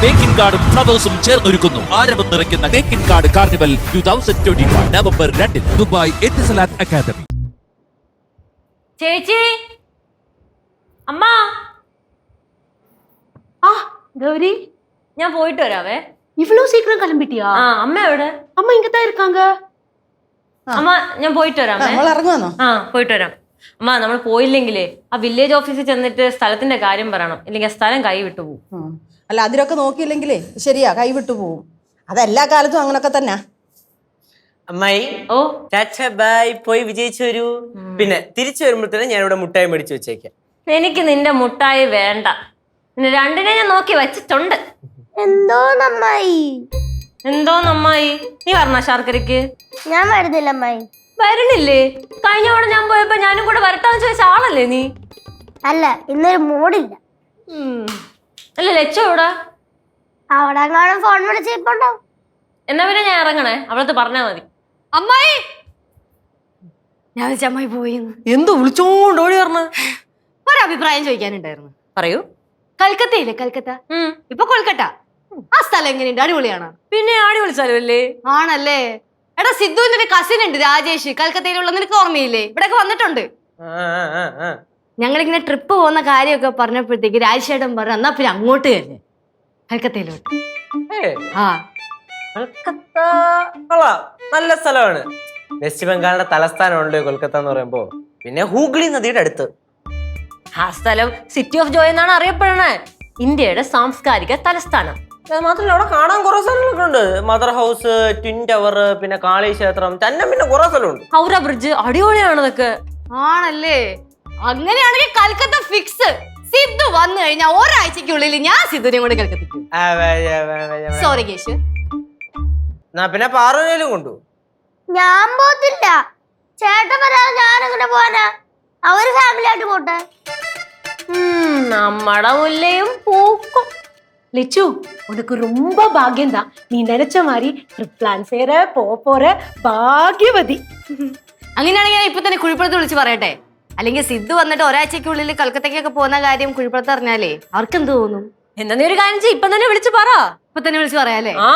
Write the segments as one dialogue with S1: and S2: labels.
S1: തേക്കിൻ കാർഡും ഫ്ലവേഴ്സും ചേർന്നൊരുക്കുന്നു ആരവം നിറയ്ക്കുന്ന തേക്കിൻ card carnival two thousand twenty November രണ്ടിന് ദുബായ് എത്തിസലാത്ത് അക്കാദമി
S2: ചേച്ചി അമ്മ
S3: ஆ கௌரி
S2: ഞാൻ പോയിട്ട് വരാവേ
S3: இவ்வளவு சீக்கிரம் கிளம்பிட்டியா
S2: ആ അമ്മ എവിടെ
S3: அம்மா இங்க தான் இருக்காங்க
S2: അമ്മ ഞാൻ പോയിട്ട് വരാമേ
S4: നമ്മൾ ഇറങ്ങുവാന്നോ
S2: ആ പോയിട്ട് വരാം അമ്മ നമ്മൾ പോയില്ലെങ്കിലേ ആ വില്ലേജ് ഓഫീസിൽ ചെന്നിട്ട് സ്ഥലത്തിന്റെ കാര്യം പറയണം. ഇല്ലെങ്കിൽ ആ സ്ഥലം കൈവിട്ടു പോകും.
S4: ഉം. അല്ല അതിലൊക്കെ നോക്കിയില്ലെങ്കിലേ ശരിയാ കൈവിട്ടു പോകും. അതെല്ലാ കാലത്തും അങ്ങനൊക്കെ തന്നെ.
S5: അമ്മായി
S2: ഓ.
S5: ടാറ്റ ബൈ പോയി വിജയിച്ചു വരൂ. പിന്നെ തിരിച്ചു വരുമ്പോഴത്തേനും ഞാൻ ഇവിടെ മുട്ടായി മേടിച്ചു വെച്ചേക്കാം.
S2: എനിക്ക് നിന്റെ മുട്ടായി വേണ്ട. നിന്നെ രണ്ടിനെ ഞാൻ നോക്കി വെച്ചിട്ടുണ്ട്.
S6: എന്തോ നന്നായി
S2: എന്തോ നമ്മായി നീ പറഞ്ഞ ശർക്കരക്ക്
S6: ഞാൻ വരുന്നില്ല അമ്മായി.
S2: വരണില്ലേ? കഴിഞ്ഞ തവണ ഞാൻ പോയപ്പോ ഞാനും കൂടെ വരട്ടാന്ന് ചോദിച്ച ആളല്ലേ നീ?
S6: അല്ല ഇന്നൊരു മൂടില്ല.
S2: ഉം. അല്ല ലക്ഷ ഇവിടെ
S6: അവിടെ കാണാൻ ഫോൺ വിളിച്ച് ഇപ്പൊ ഉണ്ടാവും
S2: എന്നാ പിന്നെ ഞാൻ ഇറങ്ങണേ? അവളത്ത് പറഞ്ഞാ മതി.
S3: അമ്മായി! ഞാൻ വെച്ച അമ്മായി പോയിന്ന്.
S5: എന്തോ വിളിച്ചോണ്ട് ഓടി പറഞ്ഞ
S3: ഒരഭിപ്രായം ചോദിക്കാനുണ്ടായിരുന്നു.
S2: പറയൂ.
S3: കൽക്കത്തയില്ലേ കൽക്കത്ത?
S2: ഉം.
S3: ഇപ്പൊ കൊൽക്കട്ട ആ സ്ഥലം എങ്ങനെയുണ്ട്? അടിപൊളിയാണ്?
S2: പിന്നെ ആടി വിളിച്ചാലും അല്ലേ?
S3: ആണല്ലേ? എടാ സിദ്ധുവിന്റെ ഒരു കസിൻ ഉണ്ട് രാജേഷ്. കൽക്കത്തയിലുള്ള നിനക്ക് ഓർമ്മയില്ലേ? ഇവിടെയൊക്കെ വന്നിട്ടുണ്ട്. ഞങ്ങളിങ്ങനെ ട്രിപ്പ് പോകുന്ന കാര്യമൊക്കെ പറഞ്ഞപ്പോഴത്തേക്ക് രാജേഷേട്ടൻ പറഞ്ഞു എന്നാ പിന്നെ അങ്ങോട്ട് തന്നെ. കൽക്കത്തയിലോട്ട്. ആ.
S5: കൊൽക്കത്ത കൊള്ളാം. നല്ല സ്ഥലമാണ്. വെസ്റ്റ് ബംഗാളിന്റെ തലസ്ഥാനമുണ്ട് കൊൽക്കത്ത എന്ന് പറയുമ്പോ. പിന്നെ ഹൂഗ്ലി നദിയുടെ അടുത്ത്.
S2: ആ സ്ഥലം സിറ്റി ഓഫ് ജോയ് എന്നാണ് അറിയപ്പെടുന്നത്. ഇന്ത്യയുടെ സാംസ്കാരിക തലസ്ഥാനം.
S5: അത് മാത്രമല്ല അവിടെ കാണാൻ കുറെ സ്ഥലങ്ങളൊക്കെ ഉണ്ട്. മദർ ഹൗസ് ട്വിൻ ടവർ പിന്നെ കാളി ക്ഷേത്രം തന്നെ പിന്നെ കുറെ സ്ഥലമുണ്ട്.
S2: ഹൗറ ബ്രിഡ്ജ് അടിപൊളിയാണ് ഇതൊക്കെ
S3: ആണല്ലേ? അങ്ങനെയാണെങ്കിൽ കൽക്കത്ത ഫിക്സ് സിദ്ധു വന്നു കഴിഞ്ഞാൽ ഒരാഴ്ചക്കുള്ളിൽ ഞാൻ സിദ്ധുവിനെ കൊണ്ട് കൽക്കത്തിക്കും
S5: ആ, വേ, വേ, വേ, വേ, വേ.
S3: സോറി കേശു.
S5: എന്നാ പിന്നെ പാറുനേലും കൊണ്ടു.
S6: ഞാൻ പോത്തില്ല. ചേട്ടൻ പറയാ ഞാൻ അങ്ങനെ പോവാനാ? അവർ ഫാമിലി ആയിട്ട് പോട്ടെ.
S2: ഉം, നമ്മടെ മുല്ലയും പൂക്കും.
S7: லிச்சு உனக்கு ரொம்ப பாக்கியம் தான் நீ நினைச்ச மாதிரி ட்ரிப் பிளான் செய்யற போ போற பாக்யவதி
S3: അങ്ങനെയാണെങ്കിൽ ഞാൻ ഇപ്പൊ തന്നെ കുഴിപ്പുറത്ത് വിളിച്ച് പറയട്ടെ അല്ലെങ്കിൽ സിദ്ധു വന്നിട്ട് ഒരാഴ്ചക്കുള്ളിൽ കൽക്കത്തക്കൊക്കെ പോകുന്ന കാര്യം കുഴിപ്പുറത്ത് അറിഞ്ഞാലേ അവർക്ക് എന്ത് തോന്നും
S2: എന്താ നീ ഒരു കാര്യം ചെയ്യ് ഇപ്പൊ തന്നെ വിളിച്ചു പറ
S3: ഇപ്പൊ തന്നെ വിളിച്ച് പറയാല്ലേ
S2: ആ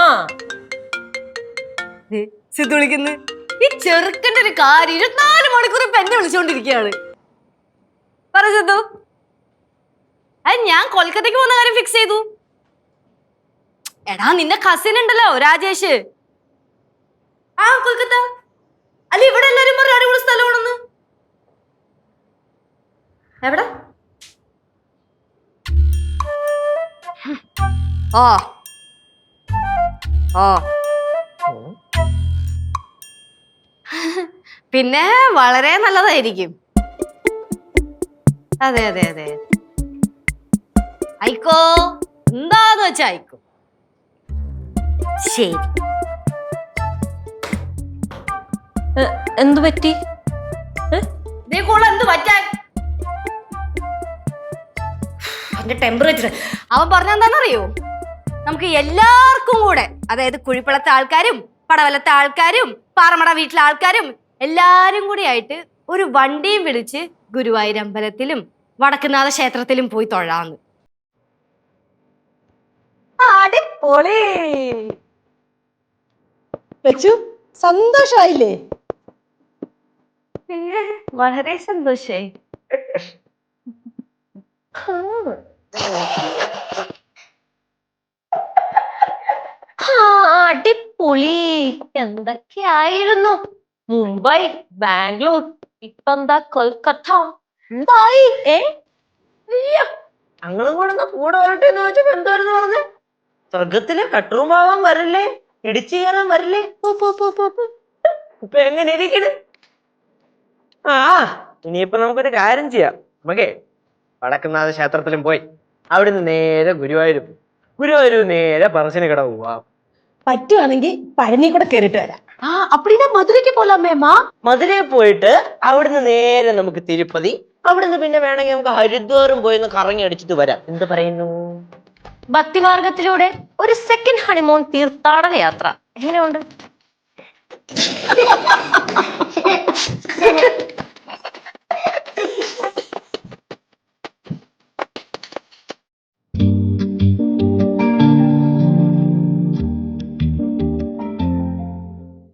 S3: ദേ, സിദ്ധു വിളിക്കുന്നു ഈ ചെറുക്കന്റെ ഒരു കാര്യം ഇരുപത്തിനാല് മണിക്കൂർ ഇപ്പൊ എന്നെ വിളിച്ചുകൊണ്ടിരിക്കുകയാണ് പറ സിദ്ധു അത് ഞാൻ കൊൽക്കത്തയ്ക്ക് പോകുന്ന കാര്യം ഫിക്സ് ചെയ്തു എടാ നിന്റെ കസിൻ ഉണ്ടല്ലോ രാജേഷ്. ആ കൊൽക്കത്ത. അല്ല ഇവിടെ എല്ലാരും പറഞ്ഞു അടിപൊളി സ്ഥലമാണെന്ന്. എവിടെ? ഓ. ഓ. പിന്നെ വളരെ നല്ലതായിരിക്കും. അതെ അതെ അതെ. ആയിക്കോ എന്താന്ന് വെച്ചാ അയക്കോ ശരി.
S2: എന്തു പറ്റി?
S3: എന്ത് പറ്റാൻ? ടെമ്പറേച്ചർ അവൻ പറഞ്ഞെന്താണെന്നറിയോ നമുക്ക് എല്ലാവർക്കും കൂടെ അതായത് കുഴിപ്പളത്തെ ആൾക്കാരും പടവലത്തെ ആൾക്കാരും പാറമട വീട്ടിലെ ആൾക്കാരും എല്ലാരും കൂടി ആയിട്ട് ഒരു വണ്ടിയും വിളിച്ച് ഗുരുവായൂർ അമ്പലത്തിലും വടക്കുന്നാഥ ക്ഷേത്രത്തിലും പോയി തൊഴാന്ന്.
S4: വെച്ചു. സന്തോഷമായില്ലേ?
S2: വളരെ സന്തോഷായി. അടിപൊളി. എന്തൊക്കെയായിരുന്നു? മുംബൈ ബാംഗ്ലൂർ ഇപ്പൊ എന്താ കൊൽക്കത്ത. എന്തായി? ഏ?
S5: ഞങ്ങളും കൂടെ കൂടെ വരട്ടെ എന്ന് വെച്ചപ്പോ എന്തായിരുന്നു പറഞ്ഞത് സ്വർഗത്തിലെ കട്ടറും ഭാവം വരില്ലേ? ഇടിച്ചു കയറാൻ വരില്ലേ? ഇപ്പൊ എങ്ങനെ ഇരിക്കണ്? ആ ഇനിയിപ്പോ നമുക്കൊരു കാര്യം ചെയ്യാം. നമുക്കേ വടക്കുന്നാഥ ക്ഷേത്രത്തിലും പോയി അവിടുന്ന് നേരെ ഗുരുവായൂർ ഗുരുവായൂർ നേരെ പറശ്ശിന് കട പോവാ
S7: പറ്റുവാണെങ്കിൽ പഴനി കൂടെ കേറിട്ട് വരാം. ആ അപ്പടിനാ മധുരയ്ക്ക് പോലാമേമാ
S5: മധുരയിൽ പോയിട്ട് അവിടുന്ന് നേരെ നമുക്ക് തിരുപ്പതി. അവിടുന്ന് പിന്നെ വേണമെങ്കിൽ നമുക്ക് ഹരിദ്വാറും പോയി കറങ്ങി അടിച്ചിട്ട് വരാം. എന്ത് പറയുന്നു?
S2: ഭക്തിമാർഗത്തിലൂടെ ഒരു സെക്കൻഡ് ഹണിമൂൺ തീർത്ഥാടന യാത്ര. എങ്ങനെയുണ്ട്?